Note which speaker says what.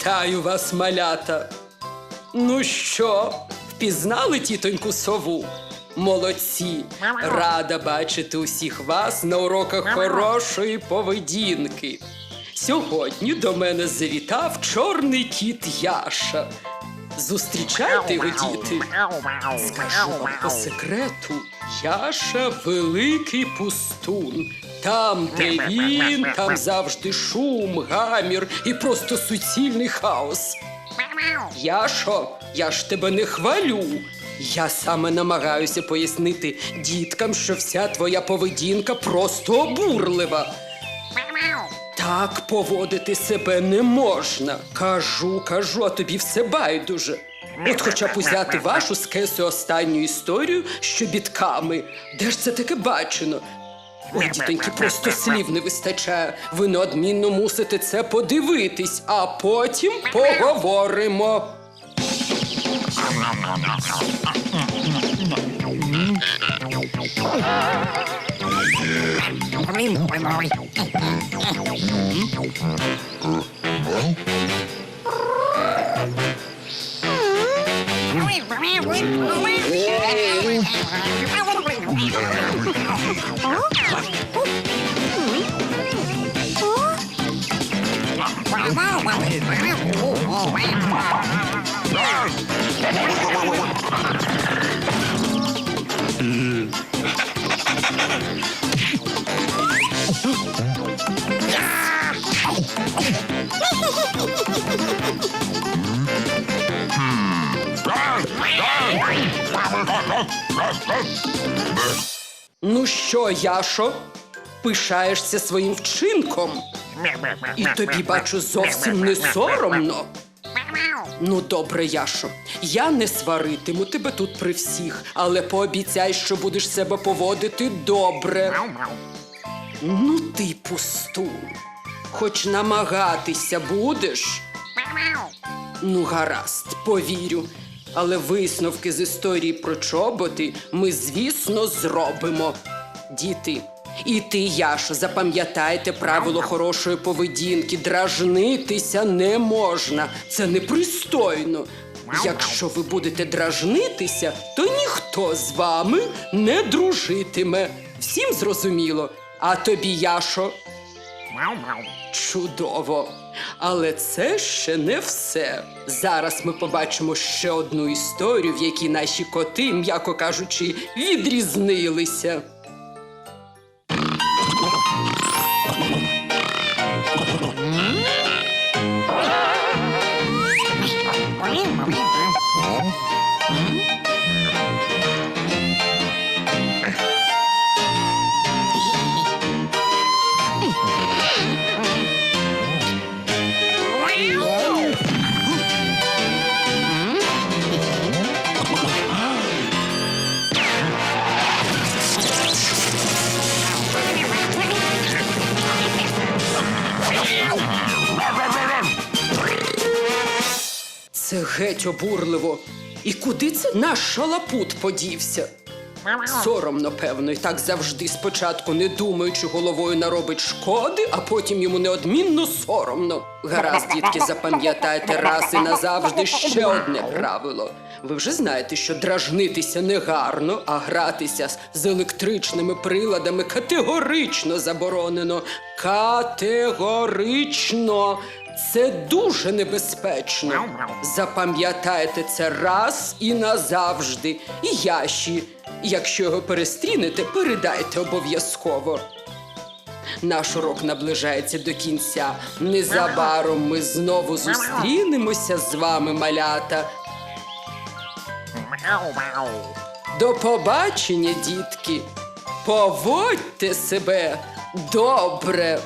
Speaker 1: Вітаю вас, малята. Ну що, впізнали тітоньку сову? Молодці! Рада бачити усіх вас на уроках хорошої поведінки. Сьогодні до мене завітав чорний кіт Яша. Зустрічайте його, діти. Скажу вам по секрету, Яша великий пустун. Там, де він, там завжди шум, гамір і просто суцільний хаос. Яшо, я ж тебе не хвалю. Я саме намагаюся пояснити діткам, що вся твоя поведінка просто обурлива. Так поводити себе не можна. Кажу, кажу, а тобі все байдуже. От хоча б узяти вашу з кесу останню історію з чобітками. Де ж це таке бачено? Ой, дітоньки, просто слів не вистачає. Ви неодмінно мусите це подивитись, а потім поговоримо. Oh, man. Ну що, Яшо, пишаєшся своїм вчинком? І тобі бачу зовсім не соромно. Ну, добре, Яшо, я не сваритиму тебе тут при всіх, але пообіцяй, що будеш себе поводити добре. Ну, ти пустун. Хоч намагатися будеш. Ну, гаразд, повірю. Але висновки з історії про чоботи ми, звісно, зробимо. Діти, і ти, Яшо, запам'ятайте правило хорошої поведінки. Дражнитися не можна. Це непристойно. Якщо ви будете дражнитися, то ніхто з вами не дружитиме. Всім зрозуміло. А тобі, Яшо, Чудово! Але це ще не все. Зараз ми побачимо ще одну історію, в якій наші коти, м'яко кажучи, відрізнилися. Це геть обурливо. І куди це наш шалапут подівся? Соромно, певно, і так завжди спочатку не думаючи головою наробить шкоди, а потім йому неодмінно соромно. Гаразд, дітки, запам'ятайте раз і назавжди ще одне правило. Ви вже знаєте, що дражнитися не гарно, а гратися з електричними приладами категорично заборонено. Категорично! Це дуже небезпечно. Запам'ятайте це раз і назавжди. І Яші, якщо його перестрінете, передайте обов'язково. Наш урок наближається до кінця. Незабаром ми знову зустрінемося з вами, малята. До побачення, дітки. Поводьте себе добре.